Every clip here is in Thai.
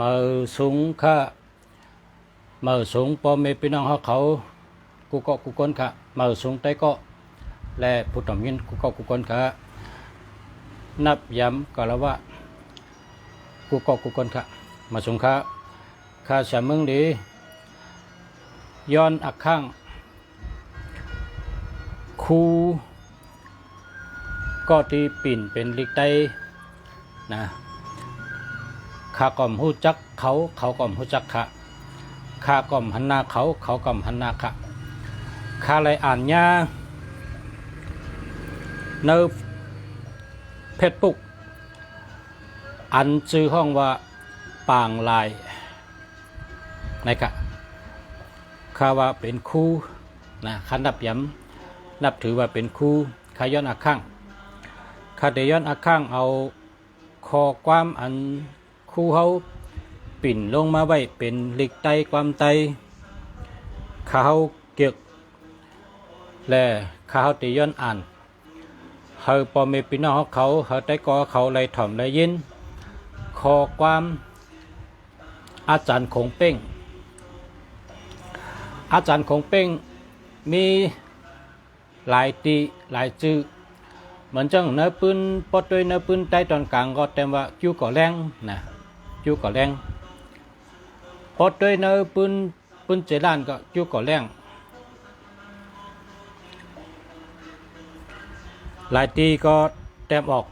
มือสูงค่ะมือสูงพ่อแม่พี่น้องเขาเขากูก็กูคนค่ะมือสูงใต้ก็และผู้ทำยินกูก็กูคนค่ะนับย้ำก็แล้วว่ากูก็กูคนค่ะมาสูงค่ะข้าสามึงดีย้อนอักข้างคูก็ตีปิ่นเป็นลิกไต นะข้าก่อมหูจักเขาเขาก่อมหูจักข้าข้าก่อมหันหน้าเขาเขาก่อมหันหน้าข้าข้าเลยอ่านยาในเพชรปุก อันชื่อห้องว่าปางลายนะครับข้าว่าเป็นครูนะขันนับย้ำนับถือว่าเป็นครูขาย้อนอาข้างข้าได้ย้อนอาข้างเอา คอความอันครูเขาปิ่นลงมาไว้เป็นหลิกไตความไตข้าเขาเกียวและข้าเขาได้ย้อนอ่านเฮาปอเมพี่น้องเขาเขาได้ก่อเขาเลยถ่อมเลยยินขอความอาจารย์คงเป้ง อาจารย์คงเป้งมีหลายตีหลายจื่อ มือนจังเนื้อปืนปอดด้วยเนื้อปืนใต้ตอนกลางก็เต็มว่าจิ้วก่อแรงนะจิ้วก่อแรงปอดด้วยเนื้อปืนปืนเจด้านก็จิ้วก่อแรงหลายตีก็แต้มออก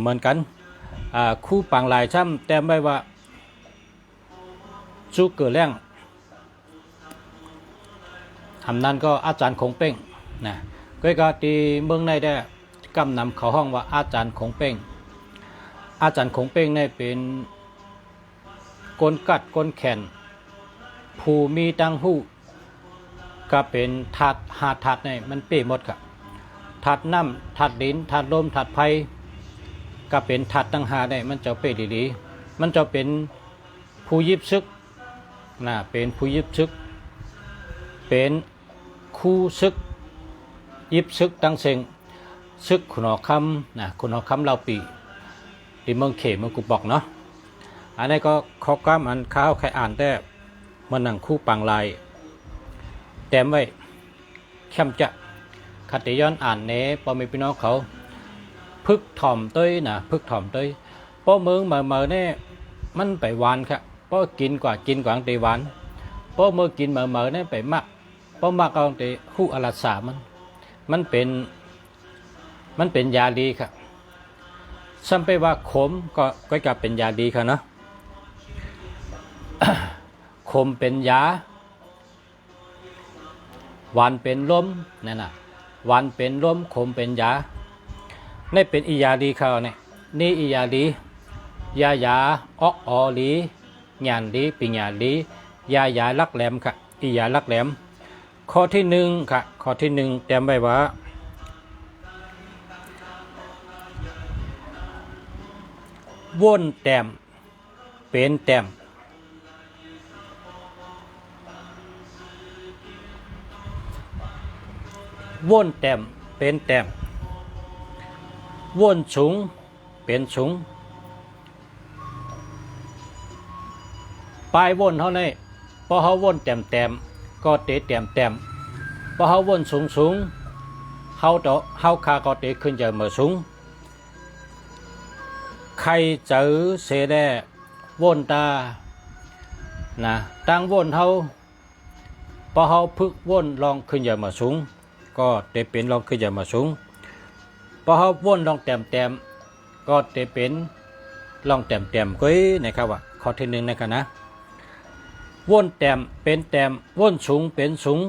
เหมือนกันอ่าคู่ปังหลายช่ำแต้มไว้ว่าจูเกิดแรงทำนั้นก็อาจารย์คงเป้งนะก็ก็ตีเมืองในได้ กำนำเขาห้องว่าอาจารย์คงเป้ง อาจารย์คงเป้งเนี่ยเป็นกลกัดกลแขนผู้มีตังหู้ก็เป็นถาดหาถาดเนี่ยมันเป้หมดครับถาดน้ำถาดดินถาดลมถาดไฟก็เป็นถัดตังหาได้มันจะเป็นดีๆมันจะเป็นผู้ยิบซึกนะเป็นผู้ยิบซึก เป็นคู่ซึกยิบซึกตังเซง ซึกขุนหอคำนะขุนหอคำเราปีที่เมืองเขเมืองกุบอกเนาะอันนี้ก็ข้อกล้ามอันข้าวใครอ่านแต่มันหนังคู่ปังลายแต้มไว้เข้มจะคัตย้อนอ่านเนปอมีพี่น้องเขาพึกถ่อมเต้ยนะพึกถ่อมเต้ยเพราะเมืองมาเมือเนี่ยมันไปหวานครับเพราะกินกว่ากินกว่าตีหวานเพราะเมื่อกินมาเมือเนี่ยไปมักเพราะมักเอาตีคู่อลัสามัน มันเป็น มันเป็นยาดีครับซ้ำไปว่าขมก็ก็กลับเป็นยาดีครับเนาะขมเป็นยาหวานเป็นลมนั่นน่ะหวานเป็นลมขมเป็นยานี่เป็นอียาดีเขาเนี่ยนี่อียาดียายาออกออลีญานดีปิญญาดียายาลักแหลมค่ะอียาลักแหลม ข้อที่หนึ่งค่ะ ข้อที่หนึ่งเตรียมไว้ว่า วนแต้มเป็นแต้มวนแต้มเป็นแต้มว่นสูงเป็นสูงปลายว่นเขานี่ยพอเขาว่นแต้มแต้มก็เตะแต้มแต้มพอเขาว่นสูงสูงเขาโตเขาคาก็เตะขึ้นจะเมื่อสูง ครเจอเสแดว่นตานะตั้งว่นเขาพอเขาพึกว่นลองขึ้นจะมาสูงก็เตเป็นลองขึ้นจะมาสูงพอเขาว่นลองแต้มแต้มก็จะเป็นลองแต้มแต้มก็นะครับว่าข้อที่หนึ่งนะครับนะว่นแต้มเป็นแต้มว่นสูงเป็นสูง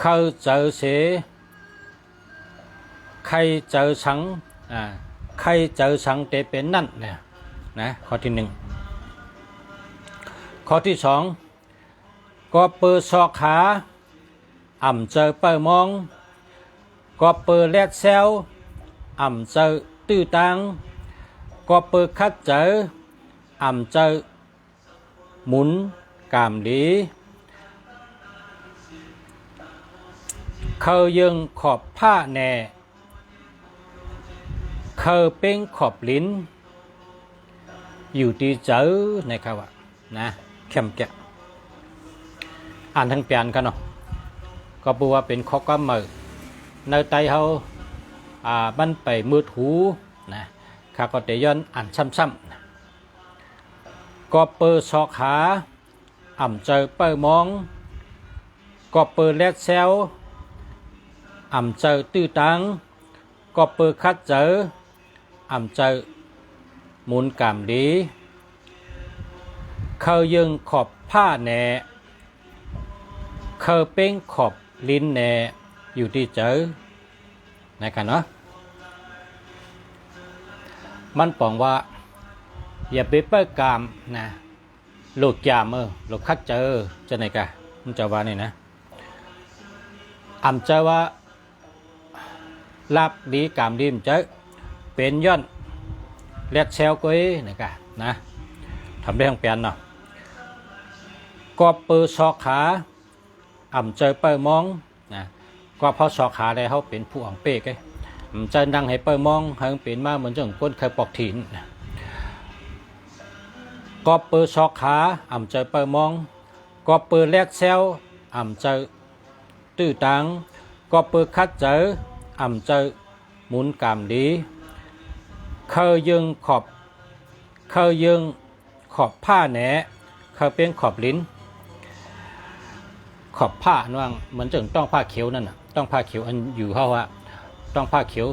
เขาเจอเสใครเจอสังอ่า ใครเจอสังเตเป็นนั่นเนี่ยนะข้อที่หนึ่งข้อที่สองก็เปิดซอกขาอ่ำเจอเปิดมองก็เปิดแลดเซลอ่ำเจอตื้อตังก็เปิดคัดเจออ่ำเจอหมุนกามดีเขายังขอบผ้าแน่ เคอเป้งขอบลิ้น อยู่ที่เจอนะครับว่านะเข้มแกะอ่านทั้งเปลียนกันเนาะก็บอกว่าเป็นข้อก็มือในไตเขาอ่าบันไปมือถูนะข้าก็เตย้อนอ่านซ้ำๆก็เปิดซอกขาอ่ำเจอเปิดมองก็เปิดแลดเซลอ่ำเจอตื้อตังก็เปิดคัดเจอ อ่ำเจอหมุนกามดีเคยยึงขอบผ้าแหนเคยเป้งขอบลิ้นแหนอยู่ที่เจอนะครับเนาะมันปองว่า อย่าไปเปิดกามนะโลกยามเออโลกคัดเจอจะไหนกะมันจะว่านี่นะอ่ำเจอว่าลาบดีกามดีมเจอ เป็นย้อนเล็ดเซลกุ้ยนี่กะนะทำได้ทั้งเปลี่ยนเนาะก็เปิดซอกขาอ่ำเจอเปิดมองนะก็พราะซอกขาได้เขาเป็นผู้อ่องเป๊กไอ้อ่ำเจอดังให้เปิดมองให้มันเป็นมาเหมือนจังก้นเคยปอกถิ่นก็เปิดซอกขาอ่ำเจอเปิดมองก็เปิดแลกเซลอ่ำเจอตื้อตังก็เปิดคัดเจออ่ำเจอหมุนกามดี เคยยึงขอบเคยยึงขอบผ้าแหนเคยเป็นขอบลิ้น ขอบผ้านั่งเหมือนจึงต้องผ้าเขียวนั่นน่ะต้องผ้าเขียวอันอยู่เขาว่าต้องผ้าเขียว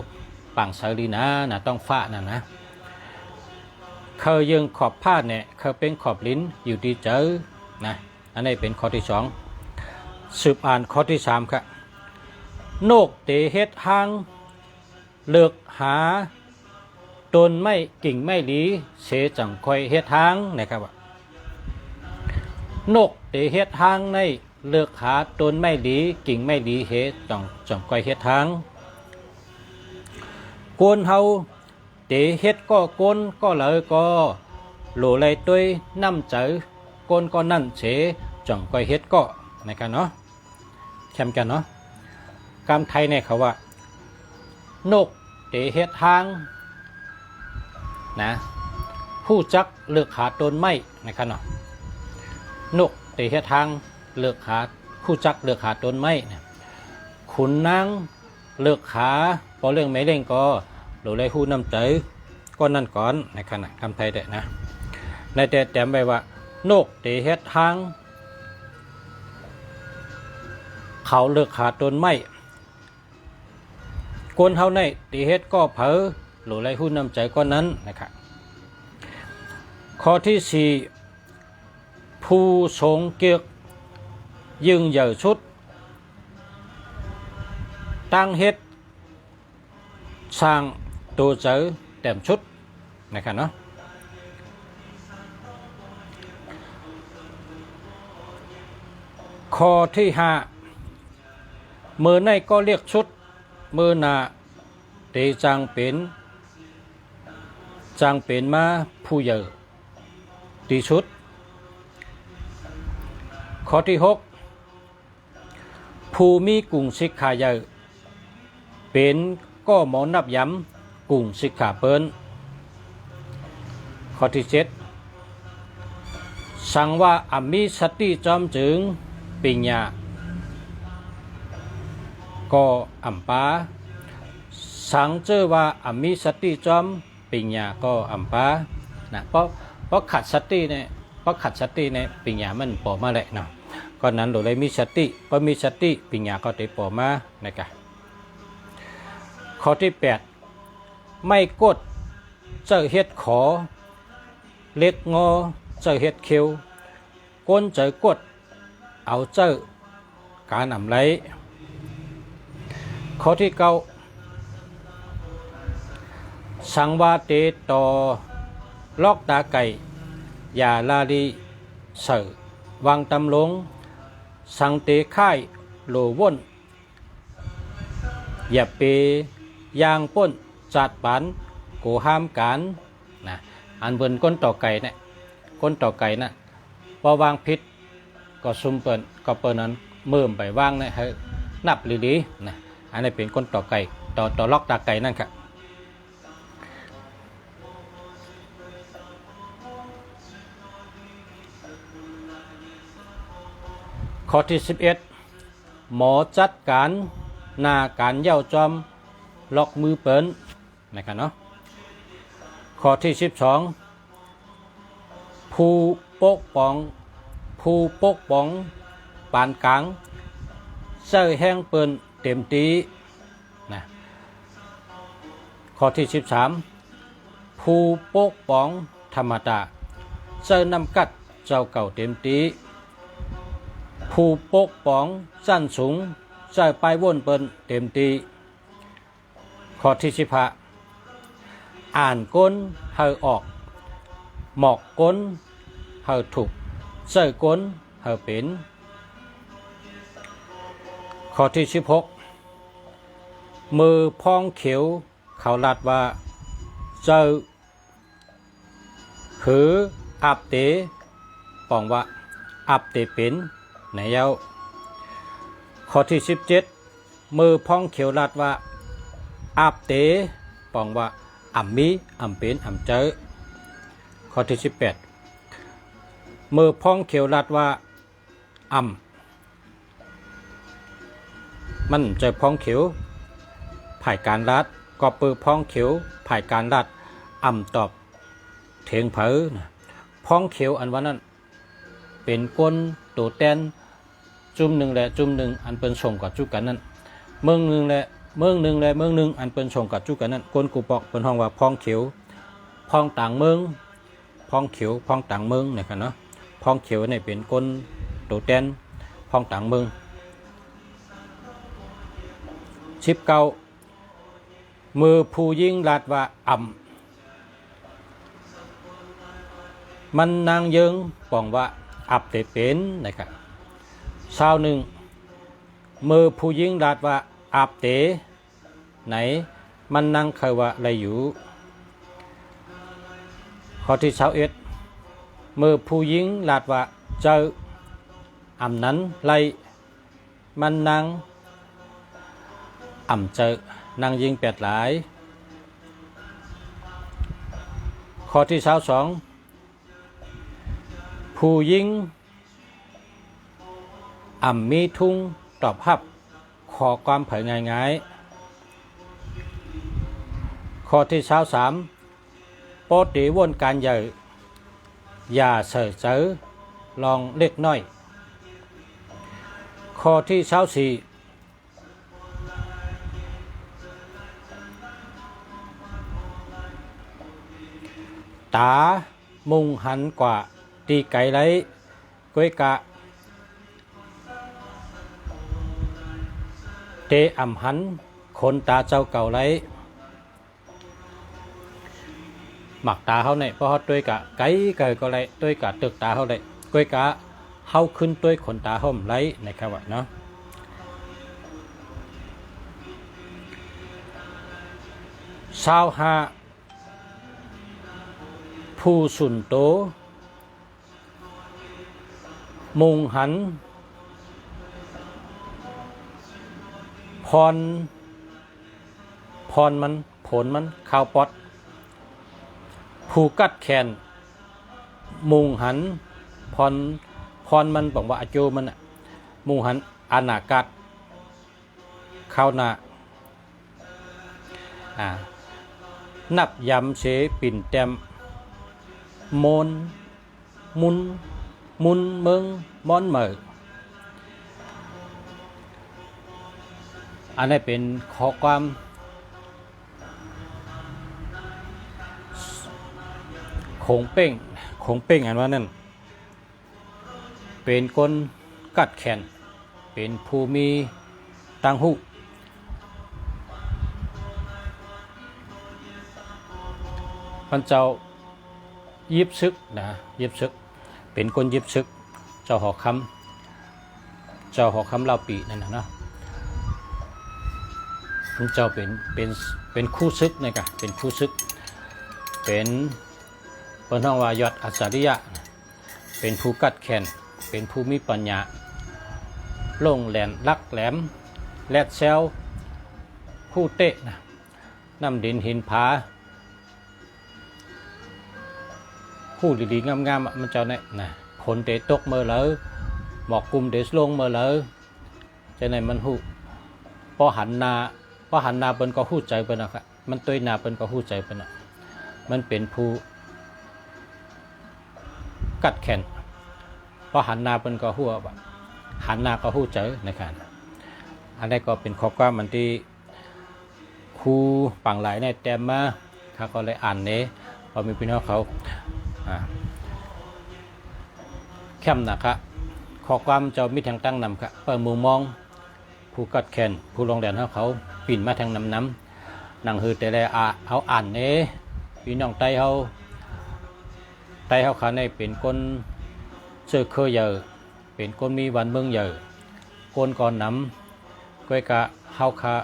ปังเสรีนะนะต้องฟ้านั่นนะเคยยึงขอบผ้าแหนเคยเป็นขอบลิ้นอยู่ดีเจอนะอันนี้เป็นข้อที่สองสืบอ่านข้อที่สามครับโนกเตเฮ็ดหางเลือกหา ตนไม่กิ่งไม่หลีเสจังคอยเฮ็ดทางนะครับว่านกเตเฮ็ดทางในเลือกหาตนไม่หลีกิ่งไม่หลีเฮ็ดจังจังคอยเฮ็ดทางกวนเฮาเตเฮ็ดก็กวนก็เลยก็โหลเลยตัวยน้ำเจอกวนก็นั่นเสจังคอยเฮ็ดก็นะครับเนาะแคมกันเนาะกำไทยเนี่ยเขาว่านกเตเฮ็ดทาง นะผู้จักเลือกหาตนไม่นะครับเนาะนกเตะทางเลือกหาผู้จักเลือกหาตนไม่นะขุนนางเลือกหาพอเรื่องไม่เร่งก็หรือไรหู้น้ำใจก็นั่นก่อนในขณะคำไทยเด็นะในแต่แต้มไปว่า นกเตะทาง เขาเลือกหาตนไม่กวนเท่าในตีเฮ็ดก็เผลอ หรือไรหุ้นนำใจก้อนนั้นนะครับข้อที่สี่ผู้ทรงเกียกยึงเหย่อชุด ตั้งเฮ็ดสร้างตัวเจอแต้มชุดนะครับเนาะข้อที่ห้ามือในก็เรียกชุด มือหนาเตจังเป็น จางเป็นมาผู้เยอตีชุด ข้อที่หกผู้มีกลุ่งสิกขาเยอเป็นก็หมอนับย้ำกลุ่งสิกขาเปิ้นข้อที่เจ็ดสั่งว่าอามีสติจอมจึงปิญญาก็อัมปาสังเจอว่าอามิสติจอม ปิญญาก็อัมปานะเพราะเพราะขัดสติเนี่ยเพราะขัดสติเนี่ยปิญญามันปอมาแหละเนาะก็นั้นโดยเลยมีสติพอมีสติปิญญาก็ได้ปอมานะครับข้อที่ 8 ไม่กดเจอเฮ็ดขอ เล็กงอเจอเฮ็ดเขียวก้นเจอกดเอาเจอการอำไรข้อที่เก้า สังวาเตต่อลอกตาไก่ยาลาลีเสอวางตำลง สังเตค่ายโลว่นอย่าเปยางป้นจัดปันโกห้ามกันนะอันเบิ่นก้นต่อไก่เนี่ยก้นต่อไก่นะพอวางพิษก็ซุมเปินก็เปินนั้นเมื่มไปว่างเนี่ยให้นับลีๆนะอันนี้เป็นก้นต่อไก่ต่อต่อลอกตาไก่นั่นครับ ข้อที่ 11 หมอจัดการหนาการเย่าจอมล็อกมือเปิ้นนะครับเนาะข้อที่ 12 ผู้ปกป้อง ผู้ปกป้องปานกลางเสื้อแห้งเปิ้นเต็มตีนะข้อที่ 13 ผู้ปกป้องธรรมดาเสื้อนำกัดเจ้าเก่าเต็มตี ผู้ปกป้องสั้นสูงใส่ไปว่นเปิ้นเต็มตีข้อที่สิบห้าอ่านก้นเฮาออก หมอกก้นเฮาถูกใส่ก้นเฮาเป็นข้อที่สิบหกมือพองเขียวเขาลัดว่าเจ้าหืออับเตปองว่าอับเตเป็น ในเย้าข้อที่ 17 มือพองเขียวลัดว่าอับเตปองว่าอ่ำมีอ่ำเป็นอ่ำเจอข้อที่18มือพองเขียวลัดว่าอ่ำมันจอพองเขียวผ่ายการรัดก็ปือพองเขียวผ่ายการรัดอ่ำตอบเถียงเผอนะพองเขียวอันว่านั้น เป็นก้นตัวแตน จุ่มหนึ่งและจุ่มหนึ่งอันเป็นส่งกับจุกันนั้นเมืองหนึ่งและเมืองหนึ่งและเมืองหนึ่งอันเป็นส่งกับจุกันนั้นกนกูปอกเป็นห้องว่าพองเขียวพองต่างเมืองพองเขียวพองต่างเมืองนะครับเนาะพองเขียวนี่เป็นก้นตัวแตนพองต่างเมืองชิบเก่ามือผู้ยิ่งลาดว่าอ่ำมันนางเยิงปองว่าอับเตเป็นนะครับ ชาวหนึ่งมือผู้หญิงดาดว่าอับเตไหน มันนั่งเคยว่าอะไรอยู่ข้อที่ชาวเอ็ดมือผู้หญิงลาดว่าเจออำนั้นไรมันนั่งอ่ำเจอนางยิงแปดหลาย ข้อที่ชาวสองผู้ยิง ตอบฮับขอความเผยง่ายๆ ข้อที่เช้าสามโปรตีวนการใหญ่ อย่าเสอเจอลองเล็กน้อย ข้อที่เช้าสี่ตา มุงหันกว่า ตีไก่ไรก้วยกะ เตอ่ำหัน คนตาเจ้าเก่าไรหมักตาเขาเนี่ยเพราะเขาตัวยกะไก่เกิดก็ไรตัวยกะตึกตาเขาเลยก้วยกะเขาขึ้นตัวยขนตาเขาไรนะครับว่าเนาะชาวหาผู้สุนโต มุงหัน พร พรมันผลมันข้าวปอดผู้กัดแขน มุงหัน พร พรมันบอกว่าอาโจมันอะมุงหันอานากัดข้าวนาอ่านับยำเสปิ่นแต้มมนมุน มุนเมืองมอนเหมอ อันนี้เป็นข้อความคงเป้งคงเป้งอันว่านั่น เป็นคนกัดแขน เป็นผู้มีตังหูพันเจ้ายิบซึกนะยิบซึก เป็นคนยิบซึก เจ้าหอคำเจ้าหอคำเล่าปีนั่นนะ เนาะเจ้าเป็นเป็นเป็นคู่ซึกนะครับเป็นคู่ซึก เป็นเปิ้นห้องวายอดอัจฉริยะ เป็นผู้กัดแขนเป็นผู้มีปัญญาลงแหลนลักแหลม แลดเซลผู้เตะนะน้ำดินหินผาผู้ดีๆงามๆอะมันเจ้าเนี่ยนะผลเตะตกเมื่อแล้วหมอกกลุ่มเดสลงเมาแล้วจะไหนมันหูพอหันนา อหันนาเปิ้นก็หู้ใจเปิ้นนะครับมันตัวนาเปิ้นก็หู้ใจเปิ้นน่ะมันเป็นผู้กัดแขนพอหันนาเปิ้นก็หู้ว่าหันนาก็หู้ใจนะครับอันนี้ก็เป็นข้อความมันที่ครูปังหลายในแต้มมาเขาก็เลยอ่านเน้พอมีพี่น้องเขาอ่าแคมนะครับขอความเจ้ามิทางตั้งนำครับเปิดมุมมอง ผู้กัดแขนผู้ลงแดนเขาเขา ปิ่นมาทางน้ำน้ำหนังฮือแต่ละอาเอาอ่านเน้พี่น้องไตเขาไตเขาขาในเป็นคนเสือเคยเยอะเป็นคนมีวันเมืองเยอะคนก่อนนำก้อยกะเฮาคา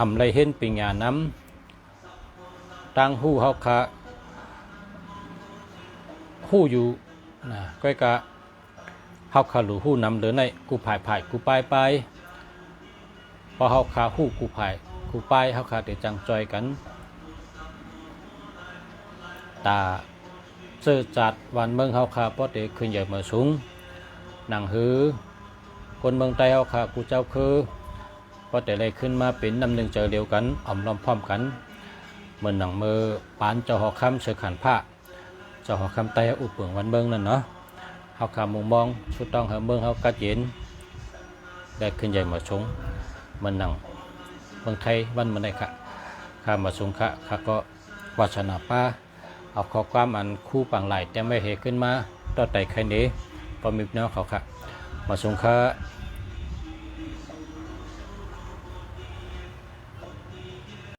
อำไรเห็นปิงยาน้ำตั้งหู้เฮาคาหู้อยู่นะก้อยกะเฮาขาหลูหู้น้ำเดินในกูผายผายกูปายไป พอเฮาขาหู้กูผายกูปายเฮาขาเดจังจอยกันตาเสื้อจัดวันเมืองเฮาขาป้อเดขึ้นใหญ่เมาสูงหนังหือ คนเมืองใต้เฮาขากูเจ้าคือป้อแต่เลยขึ้นมาเป็นน้ำหนึ่งเจอเดียวกันอ่อมล้อมพร้อมกันเหมือนหนังมือปานเจ้าหอคำเสือขันผ้าเจ้าหอคำไตอุปเปิงวันเบิงนั่นเนาะเฮาคำมุงมองชุดต้องเฮาเบิงเฮากัดเย็นได้ขึ้นใหญ่มาชง มันนังเมืองไทยวันมันได้ค่ะข้ามาชงค่ะข้าก็วาชนาป้าเอาข้อความอันคู่ปังไหลแต่ไม่เหขึ้นมาต่อไต่ใครเนี้พอมีพี่น้องเขาค่ะ มาชงค่ะ